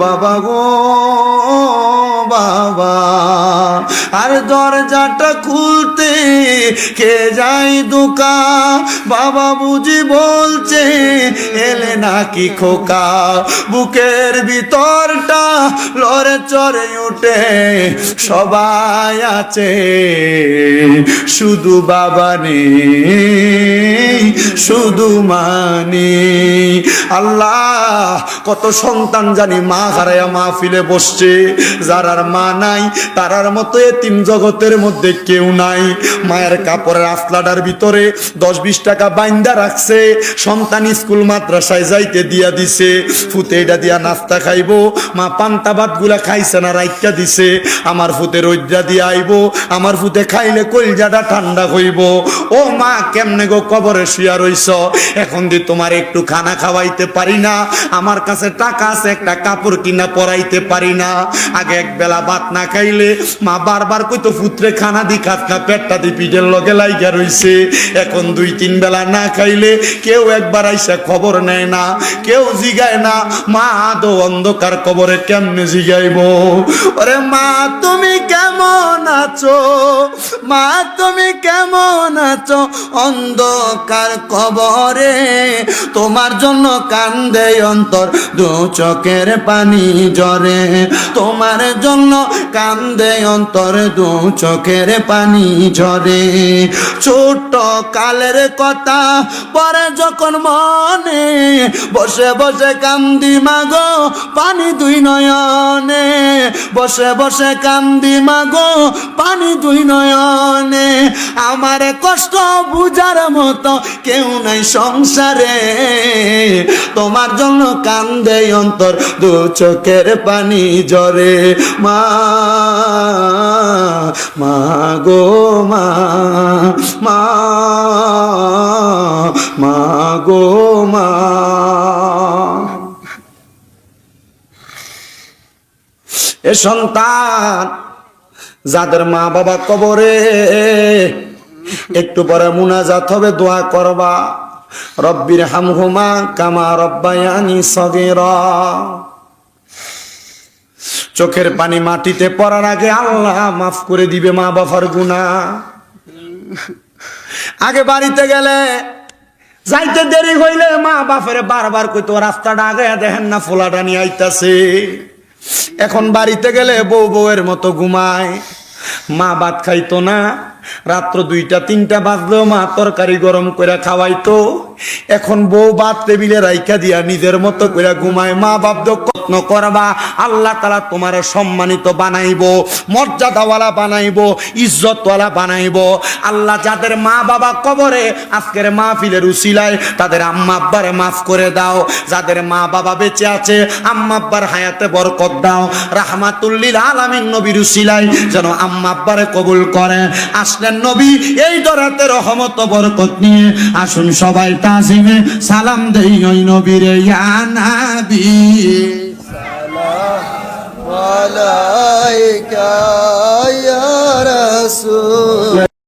বাবা গো, বাবা। আর দরজাটা খুলতে কে যাই দোকা? বাবা বুঝি বলছে, এলে নাকি খোকা? বুকের ভিতরটা লড়ে চড়ে উঠে, সবাই আছে, শুধু বাবা নেই। শুধু মানে। আল্লাহ, কত সন্তান জানি মা হারায়া মা ফিলে বসছে যারার মা নাই তারার মতো তিন জগতের মধ্যে কেউ নাই। মায়ের কাপড়ের আসলাটার ভিতরে দশ বিশ টাকা বাইন্দা রাখছে। সন্তান স্কুল মাদ্রাসায় যাইতে দিয়া দিছে। ফুতে এটা দিয়া নাস্তা খাইবো। মা পান্তা ভাতগুলা খাইছে না রাইকা দিছে। আমার ফুতে রৈদ্রা দিয়ে আইবো। আমার ফুতে খাইলে কলজাটা ঠান্ডা হইব। ও মা, কেমনে গো কবরে শুয়া রইছ এখন দি তোমার একটু খানা খাওয়াইতে পারি না, আমার কাছে টাকা আছে, একটা কাপড় কিনা পরাইতে পারি না। আগে এক বেলা ভাত না খাইলে, মা বারবার কইতো, পুত্রে, খানা দি খাত খা পেটটা দি, পিঠের লগে লাইগা রইছে। এখন দুই, তিন বেলা না খাইলে, কেউ একবার আইসা খবর নেয় না, কেউ জিগায় না, মা, আদৌ অন্ধকার কবরে কেমনে জিগাইব? ওরে মা, তুমি কেমন আছো? মা, তুমি কেমন আছো? অন্ধকার কবরে। তোমার জন্য কান্দে অন্তর, দু চোখের পানি জরে তোমার জন্য কান্দে অন্তর, দু চোখের পানি ঝরে। ছোট কালের কথা পরে যখন মনে, বসে বসে কান্দি মাগো পানি দুই নয়নে। বসে বসে কান্দি মাগো পানি দুই নয়নে। আমার কষ্ট বুঝার মতো কেউ নাই সংসারে। তোমার জন্য কান্দে অন্তর, দু চোখের পানি জরে মা মা গো, মা মা মা গো, মা। এ সন্তান, যাদের মা বাবা কবরে একটু পরে মুনাজাত হবে, দোয়া করবা। রব্বির হামহুমা কামা রব্বায়ানি সগেরা। চোখের পানি মাটিতে পড়ার আগে আল্লাহ মাফ করে দিবে মা বাবার গুণা আগে বাড়িতে গেলে যাইতে দেরি হইলে মা বাপের বারবার কইতো রাস্তাটা আগে দেখেন না, ফোলাটা নিয়ে আইতাছে। এখন বাড়িতে গেলে বউ বউয়ের মতো ঘুমায়, মা ভাত খাইতো না। রাত্র দুইটা, তিনটা বাজলেও মা তরকারি গরম করে খাওয়াইতো। এখন বউ বাদ টেবিলে রাইখা দিয়া নিজের মতো করে ঘুমায়। মা বাপ যত্ন করবা, আল্লাহ তালা তোমার সম্মানিত বানাইবো, মর্যাদাওয়ালা বানাইবো, ইজ্জতওয়ালা বানাইবো। আল্লাহ যাদের মা বাবা কবরে আজকের মাহফিলের উসিলায় তাদের আম্মা আব্বারে মাফ করে দাও, যাদের মা বাবা বেঁচে আছে আম্মা আব্বার হায়াতে বরকত দাও। রাহমাতুল্লিল আলামিন নবীর উসিলায় যেন আম্মা আব্বারে কবুল করে। আসলেন নবী, এই দরাতে রহমত বরকত নিয়ে আসুন সবাই তাজিমে সালাম দেই ওই নবীরে, ইয়া নাবী।